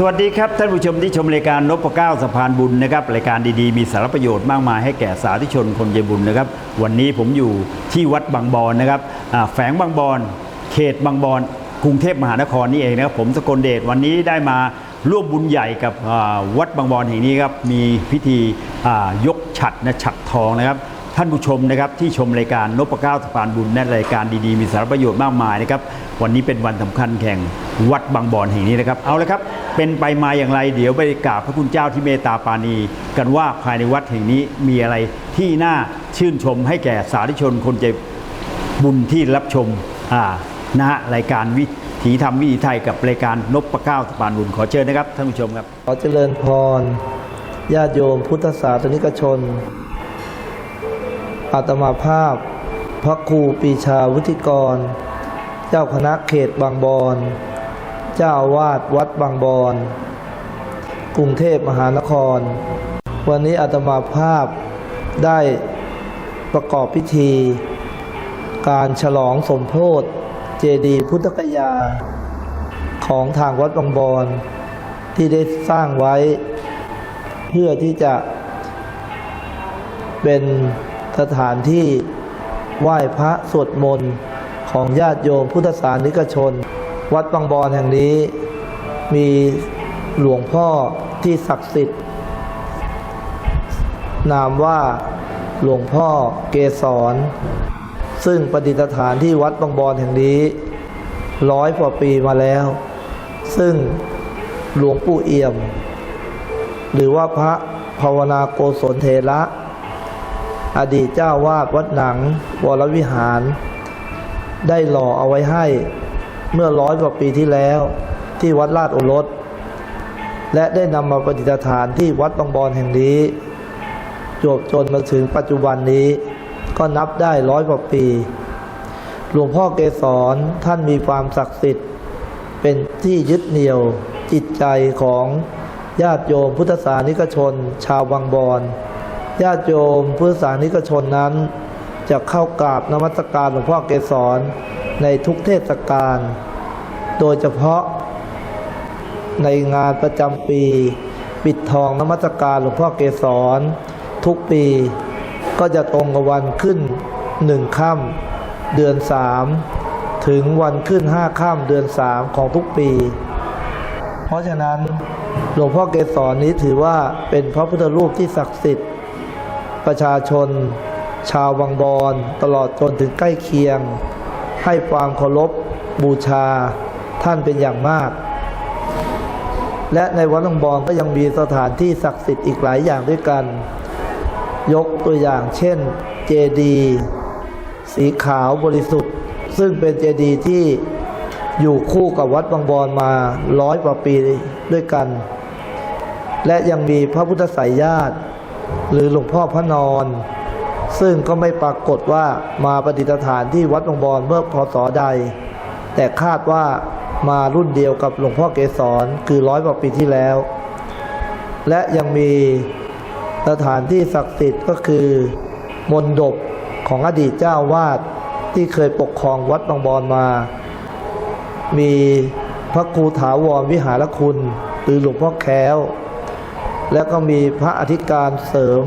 สวัสดีครับท่านผู้ชมที่ชมรายการนพเก้าสะพานบุญนะครับรายการดีๆ มีสารประโยชน์มากมายให้แก่สาธุชนคนใจบุญนะครับ วันนี้ผมอยู่ที่วัดบางบอนนะครับอ่าแฝงบางบอน เขตบางบอนกรุงเทพมหานครนี่เองนะครับ ผมสกลเดชวันนี้ได้มาร่วมบุญใหญ่กับอ่าวัดบางบอนแห่งนี้ครับมีพิธีอ่ายกฉัดนะฉัดทองนะครับ ท่านผู้ชมนะครับที่ชมรายการนพเก้าสะพานบุญและรายการดีๆ มีสาระประโยชน์มากมายนะครับวันนี้เป็นวันสำคัญแข่ง วัดบางบอนแห่งนี้นะครับ เอาละครับ เป็นไปมาอย่างไร เดี๋ยวไปกราบพระคุณเจ้าที่เมตตาปาณีกันว่าภายในวัดแห่งนี้มีอะไรที่น่าชื่นชมให้แก่สาธุชนคนใจบุญที่รับชมอ่านะฮะรายการวิถีธรรมวิถีไทยกับรายการนพเก้าสะพานบุญขอเชิญนะครับท่านผู้ชมครับ ขอเจริญพรญาติโยมพุทธศาสนิกชน อาตมาภาพ พระครูปีชาวุฒิกร เจ้าคณะเขตบางบอน เจ้าวาดวัดบางบอนกรุงเทพมหานคร วันนี้อาตมาภาพได้ประกอบพิธี การฉลองสมโพธเจดีย์พุทธกยา ของทางวัดบางบอนที่ได้สร้างไว้ เพื่อที่จะ เป็นสถานที่ไหว้พระสวดมนต์ของญาติโยมพุทธศาสนิกชน วัดบางบอนแห่งนี้ มีหลวงพ่อที่ศักดิ์สิทธิ์ นามว่าหลวงพ่อเกศรซึ่งประดิษฐานที่วัดบางบอนแห่งนี้ร้อยกว่าปีมาแล้ว ซึ่งหลวงปู่เอี่ยม หรือว่าพระภาวนาโกศลเทระ อดีตเจ้าวาดวัดหนังวรวิหาร ได้หล่อเอาไว้ให้ เมื่อร้อยกว่าปีที่แล้ว ที่วัดลาดโอรส และได้นำมาประดิฐานที่วัดบางบอนแห่งนี้จวบจนมาถึงปัจจุบันนี้ ก็นับได้ร้อยกว่าปี หลวงพ่อเกศรท่านมีความศักดิ์สิทธิ์ เป็นที่ยึดเหนี่ยวจิตใจของญาติโยมพุทธศาสนิกชน ชาวบางบอนญาติโยมพุทธศาสนิกชนนั้น จะเข้ากราบนมัสการหลวงพ่อเกศร ในทุกเทศกาล โดยเฉพาะในงานประจำปี ปิดทองนมัสการหลวงพ่อเกศรทุกปีก็จะตรงกับวันขึ้นหนึ่งค่ำเดือนสามถึงวันขึ้นห้าค่ำเดือนสามของทุกปี เพราะฉะนั้นหลวงพ่อเกศรนี้ถือว่าเป็นพระพุทธรูปที่ศักดิ์สิทธิ์ ประชาชน ชาวบางบอนตลอดจนถึงใกล้เคียง ให้ความเคารพบูชาท่านเป็นอย่างมาก และในวัดบางบอนก็ยังมีสถานที่ศักดิ์สิทธิ์อีกหลายอย่างด้วยกัน ยกตัวอย่างเช่น เจดีสีขาวบริสุทธิ์ ซึ่งเป็นเจดีที่อยู่คู่กับวัดบางบอนมาร้อยกว่าปีด้วยกัน และยังมีพระพุทธไสยญาติ หรือหลวงพ่อพระนอน ซึ่งก็ไม่ปรากฏว่ามาประดิษฐานที่วัดบางบอนเมื่อพศใด แต่คาดว่ามารุ่นเดียวกับหลวงพ่อเกศรคือร้อยกว่าปีที่แล้ว และยังมีสถานที่ศักดิ์สิทธิ์ก็คือ มนดบของอดีตเจ้าวาดที่เคยปกครองวัดบางบอนมา มีพระครูถาวรวิหารคุณ หรือหลวงพ่อแค้ว แล้วก็มีพระอธิการเสริม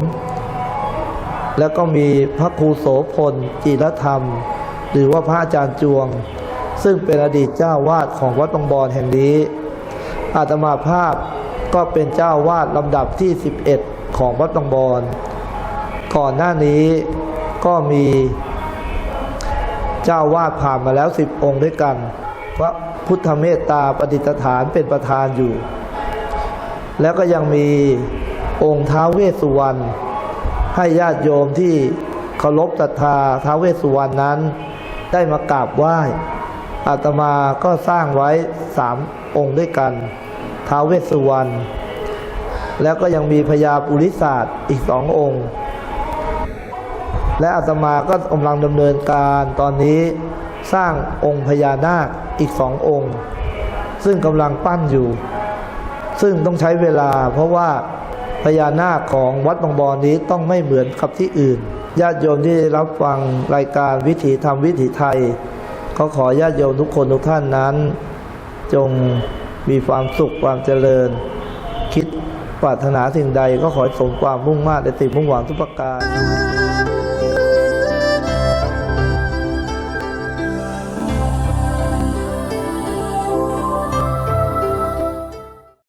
แล้วก็มีพระครูโสพลจิรธรรม หรือว่าพระอาจารย์จวง ซึ่งเป็นอดีตเจ้าวาดของวัดบางบอนแห่งนี้ อาตมาภาพก็เป็นเจ้าวาดลำดับที่ 11 ของวัดบางบอนก่อนหน้านี้ก็มีเจ้าวาดผ่านมาแล้ว10องค์ด้วยกัน พระพุทธเมตตาประดิษฐานเป็นประธานอยู่ แล้วก็ยังมีองค์ท้าเวสสุวรรณ ให้ญาติโยมที่เคารพศรัทธาท้าวเวสสุวรรณนั้น ได้มากราบไหว้อาตมาก็สร้างไว้สามองค์ด้วยกันท้าวเวสสุวรรณแล้วก็ยังมีพญาปุริศาสตร์อีกสององค์ และอาตมาก็กำลังดำเนินการตอนนี้สร้างองค์พญานาคอีกสององค์ ซึ่งกำลังปั้นอยู่ ซึ่งต้องใช้เวลาเพราะว่า พญานาคของวัดบางบอนนี้ต้องไม่เหมือนกับที่อื่น ญาติโยมที่รับฟังรายการวิถีธรรมวิถีไทย ก็ขอญาติโยมทุกคนทุกท่านนั้น จงมีความสุขความเจริญ คิดปรารถนาสิ่งใดก็ขอสมความมุ่งมา่ในสิ่งมุ่งหวังทุกประการ